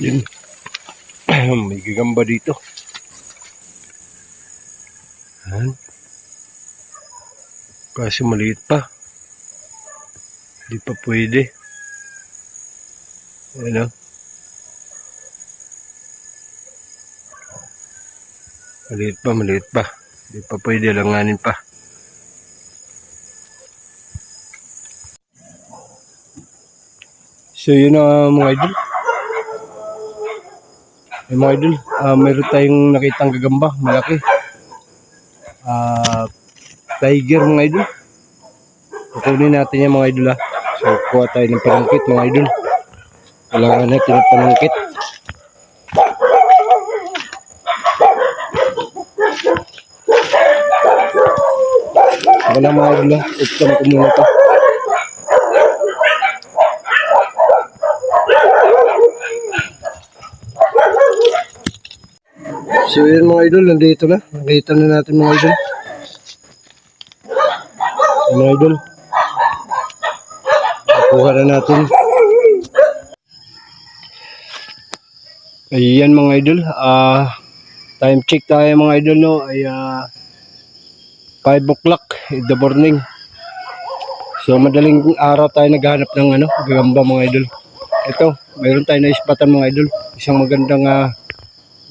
Yun. May gagamba dito. Yan. Kasi maliit pa. Hindi pa pwede. Ayan o. Maliit pa, maliit pa. Hindi pa pwede langanin pa. So yun na mga idol. Eh, mga idol, ah, meron tayong nakitang gagamba, malaki. Ah, tiger mga idol. Kukunin natin yan mga idol ah. So kuha tayo ng panangkit mga idol. Kailangan natin ng panangkit. Wala mga idol ah. Uptan ko muna to. So yun mga idol, nandito na. Nakita na natin mga idol. Mga idol. Nakuha na natin. Ayan mga idol. Ah, time check tayo mga idol no. Ay ah, 5 o'clock in the morning. So madaling araw tayo naghahanap ng ano, gagamba mga idol. Ito, mayroon tayo na ispatan mga idol. Isang magandang ah,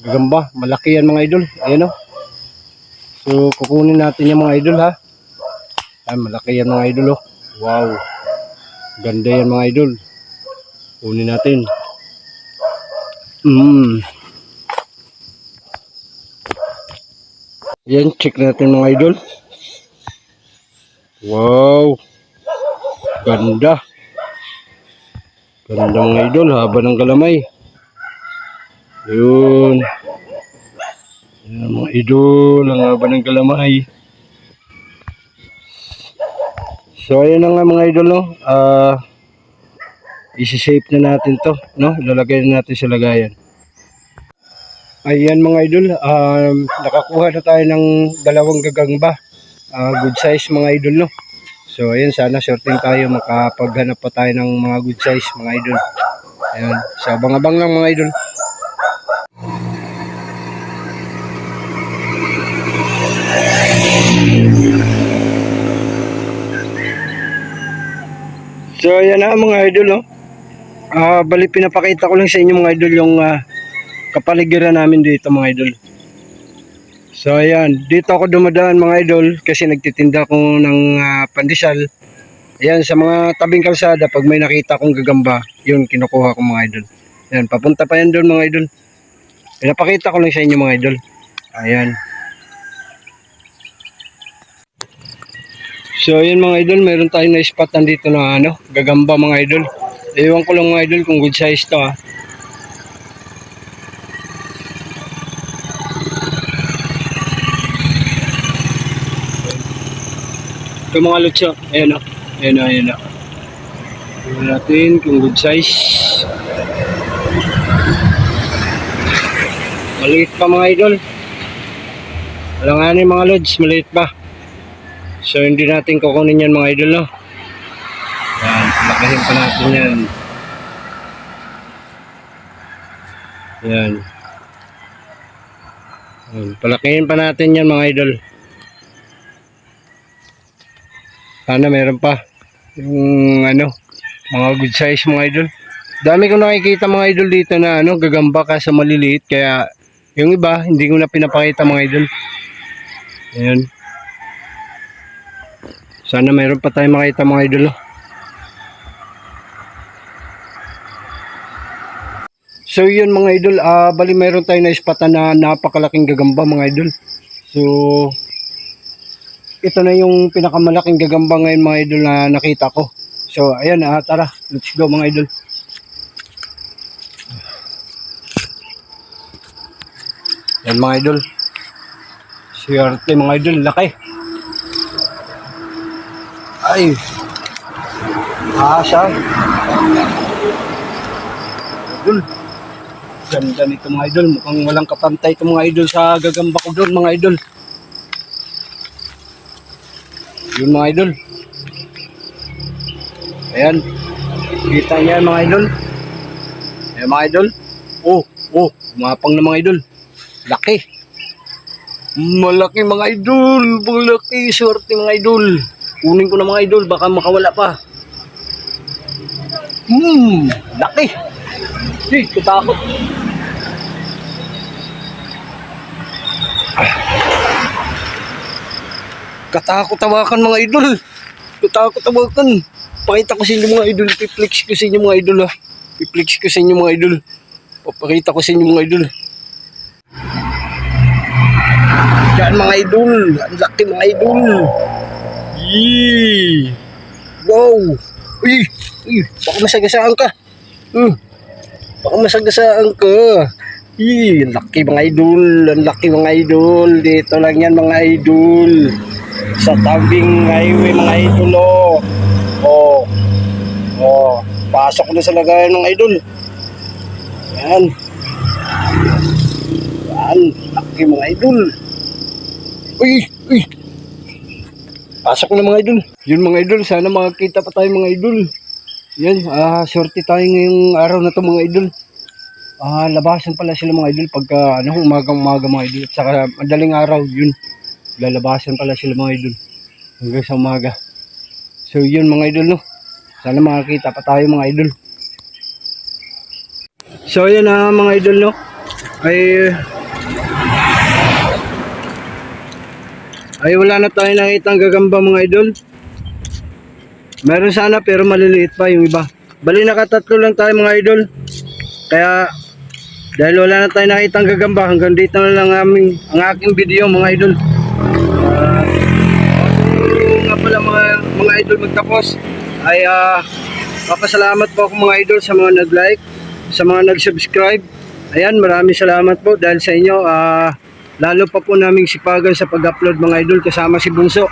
gagamba. Malaki yan mga idol. Ayan o. So, kukunin natin yung mga idol ha. Ay, malaki yan mga idol oh. Wow. Ganda yan mga idol. Kunin natin. Mm. Yan, check natin mga idol. Wow. Ganda. Ganda mga idol. Haba ng galamay. Yun. Yan mga idol, ang haba ng galamay. So ayun na nga mga idol no. Ah isi-shape na natin 'to, no? Lalagay na natin sa lagayan. Ayan mga idol, um, nakakuha na tayo ng dalawang gagamba. Ah, good size mga idol no. So ayun sana sorting tayo makapaghanap pa tayo ng mga good size mga idol. Ayan, so abang-abang lang mga idol. So ayan na mga idol no. Ah, bali pinapakita ko lang sa inyo mga idol yung ah, kapaligiran namin dito mga idol. So ayan, dito ako dumadaan mga idol kasi nagtitinda ko ng ah, pandesal. Ayan, sa mga tabing kalsada, pag may nakita akong gagamba, yun, kinukuha ko mga idol. Ayan, papunta pa yan doon mga idol. Pinapakita ko lang sa inyo mga idol. Ayan. So ayan mga idol, meron tayong na-spotan dito na ano, gagamba mga idol. Ewan ko lang mga idol kung good size to ah. Ito mga lutso, ayan o. Ayan o, ayan o. Tingnan natin kung good size. Maliit pa mga idol. Alanganin mga lods, maliit pa. So hindi natin kukunin yan mga idol no. Yan, lakahin pa natin yan. Yan. Yan, palakihin pa natin yan mga idol. Sana meron pa. Yung ano, mga good size mga idol. Dami ko nakikita mga idol dito na ano, gagamba ka sa maliliit. Kaya yung iba, hindi ko na pinapakita mga idol. Ayan. Sana mayroon pa tayong makita mga idol. oh. So yun mga idol, ah bali mayroon tayong naispatan na napakalaking gagamba mga idol. So ito na yung pinakamalaking gagamba ngayon mga idol na nakita ko. So ayan, ah, tara, let's go mga idol. Yan mga idol. Swerte mga idol, laki. Ay. Asa. Idol. Ganda nito mga idol. Mukhang walang kapantay ito mga idol sa gagamba ko doon mga idol. Yun mga idol. Ayan. Kita niya mga idol. Ayan mga idol. Oh, oh, mapang na mga idol. Laki. Malaki mga idol. Malaki. Swerte mga idol. Kunin ko na mga idol. Baka makawala pa. Hmm, laki. Eh, katakot. Katakot tawakan mga idol. Katakot tawakan. Pakita ko sa inyo mga idol. Piplex ko sa inyo mga idol ha. Piplex ko sa inyo mga idol. Papakita ko sa inyo mga idol. Yan mga idol. Ang laki mga idol. Yee. Wow. Uy. Uy. Baka masagasaan ka. Hmm. Baka masagasaan ka. Yee. Laki mga idol. Ang laki mga idol. Dito lang yan mga idol. Sa tabing highway mga idol. Oh. Oh. Oh. Pasok na sa lagayan ng idol. Yan. Yan. Laki mga idol. Uy, uy. Pasok na mga idol. Yun mga idol, sana makakita pa tayo mga idol. Yan, ah, sorte tayo ngayong araw na to mga idol. Ah, labasan pala sila mga idol pagka ano, umagang umaga mga idol. At saka madaling araw, yun. Lalabasan pala sila mga idol. Hanggang sa umaga. So yun mga idol no. Sana makakita pa tayo mga idol. So yan na mga idol no. Ay ay wala na tayo nakitang gagamba mga idol. Meron sana pero maliliit pa yung iba. Bali nakatatlo lang tayo mga idol. Kaya dahil wala na tayo nakitang gagamba hanggang dito na lang aming, ang aking video mga idol. Bago nga pala mga, mga idol magtapos ay ah, papasalamat po ako mga idol sa mga nag-like, sa mga nag-subscribe. Ayan, maraming salamat po dahil sa inyo. ah, lalo pa po naming sipagan sa pag-upload mga idol kasama si Bunso.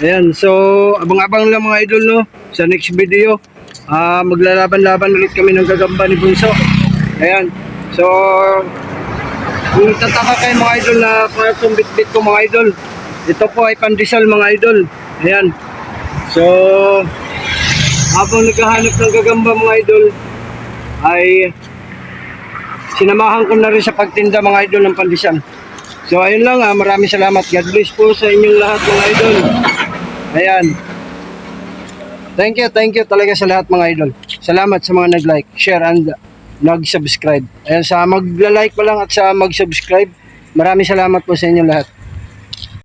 Ayan, so abang-abang lang mga idol no sa next video. Ah, maglalaban-laban ulit kami ng gagamba ni Bunso. Ayan. So kung tataka kayo mga idol na yung bit-bit ko mga idol. Ito po ay pandesal mga idol. Ayan. So habang naghahanap ng gagamba mga idol ay sinamahan ko na rin sa pagtinda mga idol ng pandesal. So ayun lang ah, maraming salamat. God bless po sa inyong lahat mga idol. Ayan. Thank you, thank you talaga sa lahat mga idol. Salamat sa mga nag-like, share and nag-subscribe. Ayan sa magla-like pa lang at sa mag-subscribe. Maraming salamat po sa inyong lahat.